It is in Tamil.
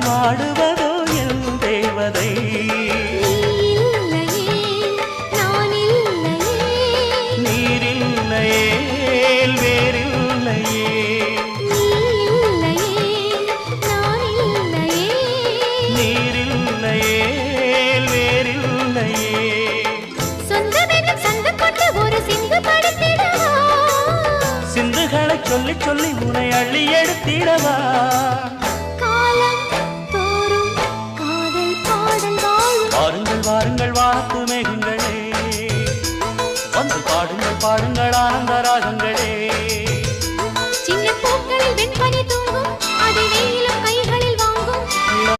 பாடுவதோ என் தேவதை. சொல்லி சொல்லி உனை அள்ளி எடுத்திடவா? வந்து பாடுங்கள் பாடுங்கள் ஆனந்த ராகங்களே.